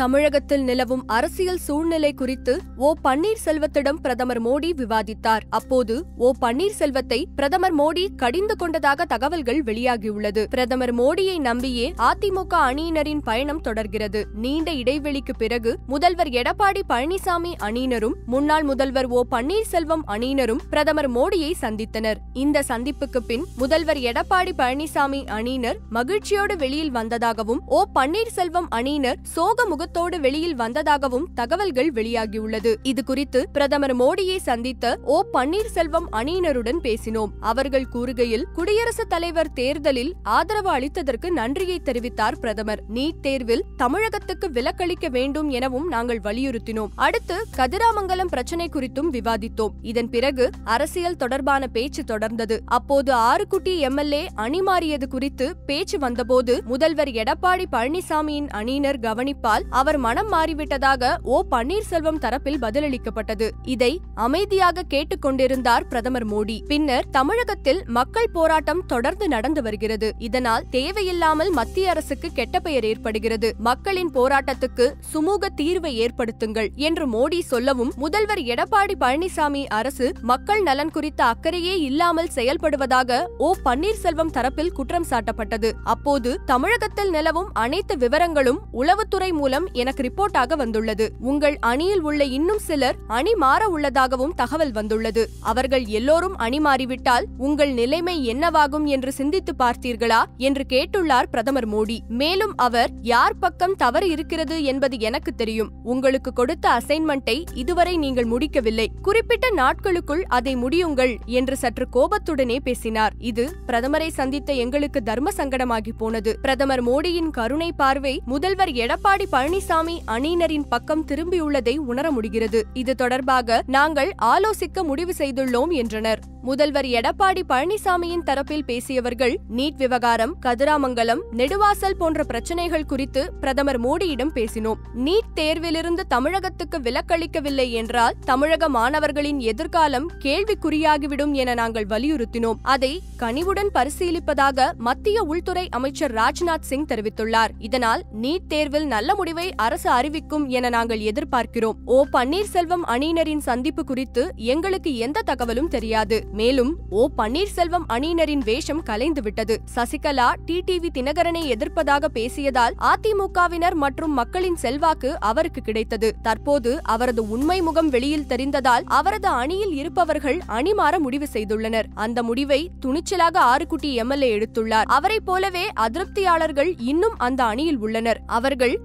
தமிழகத்தில் நிலவும் அரசியல் சூழ்நிலை குறித்து ஓ பன்னீர்செல்வத்திடம் பிரதமர் மோடி விவாதித்தார். அப்போது ஓ பன்னீர்செல்வத்தை பிரதமர் மோடி கடிந்து கொண்டதாக தகவல்கள் வெளியாகியுள்ளது. பிரதமர் மோடியை நம்பியே அதிமுக அணியினரின் பயணம் தொடர்கிறது. நீண்ட இடைவெளிக்கு பிறகு முதல்வர் எடப்பாடி பழனிசாமி அணியினரும் முன்னாள் முதல்வர் ஓ பன்னீர்செல்வம் அணியினரும் பிரதமர் மோடியை சந்தித்தனர். இந்த சந்திப்புக்கு பின் முதல்வர் எடப்பாடி பழனிசாமி அணியினர் மகிழ்ச்சியோடு வெளியில் வந்ததாகவும் ஓ பன்னீர்செல்வம் அணியினர் சோக முகத்தோடு வெளியில் வந்ததாகவும் தகவல்கள் வெளியாகியுள்ளது. இது குறித்து பிரதமர் மோடியை சந்தித்த ஓ பன்னீர்செல்வம் அணியினருடன் பேசினோம். அவர்கள் கூறுகையில் குடியரசுத் தலைவர் தேர்தலில் ஆதரவு அளித்ததற்கு நன்றியை தெரிவித்தார் பிரதமர். நீட் தேர்வில் தமிழகத்துக்கு விலக்களிக்க வேண்டும் எனவும் நாங்கள் வலியுறுத்தினோம். அடுத்து கதிராமங்கலம் பிரச்சினை குறித்தும் விவாதித்தோம். இதன் பிறகு அரசியல் தொடர்பான பேச்சு தொடர்ந்தது. அப்போது ஆறுகுட்டி எம்எல்ஏ அணி மாறியது குறித்து பேச்சு வந்தபோது முதல்வர் எடப்பாடி பழனிசாமியின் அணியினர் கவனிப்பால் அவர் மனம் மாறிவிட்டதாக ஓ பன்னீர்செல்வம் தரப்பில் பதிலளிக்கப்பட்டது. இதை அமைதியாக கேட்டுக்கொண்டிருந்தார் பிரதமர் மோடி. பின்னர் தமிழகத்தில் மக்கள் போராட்டம் தொடர்ந்து நடந்து வருகிறது. இதனால் தேவையில்லாமல் மத்திய அரசுக்கு கெட்ட பெயர் ஏற்படுகிறது. மக்களின் போராட்டத்துக்கு சுமூக தீர்வை ஏற்படுத்துங்கள் என்று மோடி சொல்லவும் முதல்வர் எடப்பாடி பழனிசாமி அரசு மக்கள் நலன் குறித்த அக்கறையே இல்லாமல் செயல்படுவதாக ஓ பன்னீர்செல்வம் தரப்பில் குற்றம் சாட்டப்பட்டது. அப்போது தமிழகத்தில் நிலவும் அனைத்து விவரங்களும் உளவுத்துறை மூலம் எனக்கு ரிப்போர்ட்டாக வந்துள்ளது. உங்கள் அணியில் உள்ள இன்னும் சிலர் அணி மாற உள்ளதாகவும் தகவல் வந்துள்ளது. அவர்கள் எல்லோரும் அணி மாறிவிட்டால் உங்கள் நிலைமை என்னவாகும் என்று சிந்தித்து பார்த்தீர்களா என்று கேட்டுள்ளார் பிரதமர் மோடி. மேலும் அவர் யார் பக்கம் தவறு இருக்கிறது என்பது எனக்கு தெரியும். உங்களுக்கு கொடுத்த அசைன்மெண்டை இதுவரை நீங்கள் முடிக்கவில்லை. குறிப்பிட்ட நாட்களுக்குள் அதை முடியுங்கள் என்று சற்று கோபத்துடனே பேசினார். இது பிரதமரை சந்தித்த எங்களுக்கு தர்ம சங்கடமாகி போனது. பிரதமர் மோடியின் கருணை பார்வை முதல்வர் எடப்பாடி பழனிசாமி அணியினரின் பக்கம் திரும்பியுள்ளதை உணர முடிகிறது. இது தொடர்பாக நாங்கள் ஆலோசிக்க முடிவு செய்துள்ளோம் என்றனர். முதல்வர் எடப்பாடி பழனிசாமியின் தரப்பில் பேசியவர்கள் நீட் விவகாரம் கதிராமங்கலம் நெடுவாசல் போன்ற பிரச்சனைகள் குறித்து பிரதமர் மோடியிடம் பேசினோம். நீட் தேர்விலிருந்து தமிழகத்துக்கு விலக்களிக்கவில்லை என்றால் தமிழக மாணவர்களின் எதிர்காலம் கேள்விக்குறியாகிவிடும் என நாங்கள் வலியுறுத்தினோம். அதை கனிவுடன் பரிசீலிப்பதாக மத்திய உள்துறை அமைச்சர் ராஜ்நாத் சிங் தெரிவித்துள்ளார். இதனால் நீட் தேர்வில் நல்ல முடிவை அரசு அறிவிக்கும் என நாங்கள் எதிர்பார்க்கிறோம். ஓ பன்னீர்செல்வம் அணியினரின் சந்திப்பு குறித்து எங்களுக்கு எந்த தகவலும் தெரியாது. மேலும் ஓ பன்னீர்செல்வம் அணியினரின் வேஷம் கலைந்துவிட்டது சசிகலா டிடிவி தினகரனை எதிர்ப்பதாக பேசியதால் அதிமுகவினர் மற்றும் மக்களின் செல்வாக்கு அவருக்கு கிடைத்தது. தற்போது அவரது உண்மை முகம் வெளியில் தெரிந்ததால் அவரது அணியில் இருப்பவர்கள் அணி மாற முடிவு செய்துள்ளனர். அந்த முடிவை துணிச்சலாக ஆறுகுட்டி எம்எல்ஏ எடுத்துள்ளார். அவரைப் போலவே அதிருப்தியாளர்கள் இன்னும் அந்த அணியில் உள்ளனர். அவர்கள்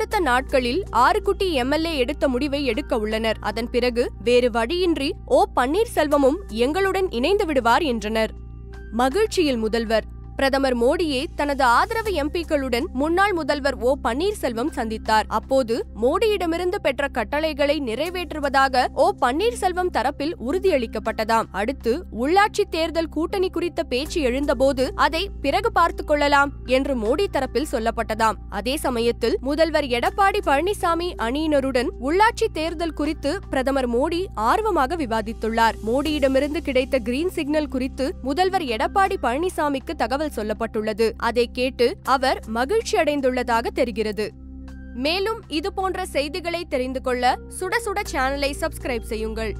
அடுத்தடுத்த நாட்களில் ஆறுகுட்டி எம்எல்ஏ எடுத்த முடிவை எடுக்க உள்ளனர். அதன் பிறகு வேறு வழியின்றி ஓ பன்னீர்செல்வமும் எங்களுடன் இணைந்து விடுவார் என்றனர். மகிழ்ச்சியில் முதல்வர். பிரதமர் மோடியே தனது ஆதரவு எம்பிக்களுடன் முன்னாள் முதல்வர் ஓ பன்னீர்செல்வம் சந்தித்தார். அப்போது மோடியிடமிருந்து பெற்ற கட்டளைகளை நிறைவேற்றுவதாக ஓ பன்னீர்செல்வம் தரப்பில் உறுதியளிக்கப்பட்டதாம். அடுத்து உள்ளாட்சி தேர்தல் கூட்டணி குறித்த பேச்சு எழுந்தபோது அதை பிறகு பார்த்துக் கொள்ளலாம் என்று மோடி தரப்பில் சொல்லப்பட்டதாம். அதே சமயத்தில் முதல்வர் எடப்பாடி பழனிசாமி அணியினருடன் உள்ளாட்சி தேர்தல் குறித்து பிரதமர் மோடி ஆர்வமாக விவாதித்துள்ளார். மோடியிடமிருந்து கிடைத்த கிரீன் சிக்னல் குறித்து முதல்வர் எடப்பாடி பழனிசாமிக்கு தகவல் சொல்லப்பட்டுள்ளது. அதை கேட்டு அவர் மகிழ்ச்சி அடைந்துள்ளதாக தெரிகிறது. மேலும் இது போன்ற செய்திகளை தெரிந்து கொள்ள சுட சுட சேனலை சப்ஸ்கிரைப் செய்யுங்கள்.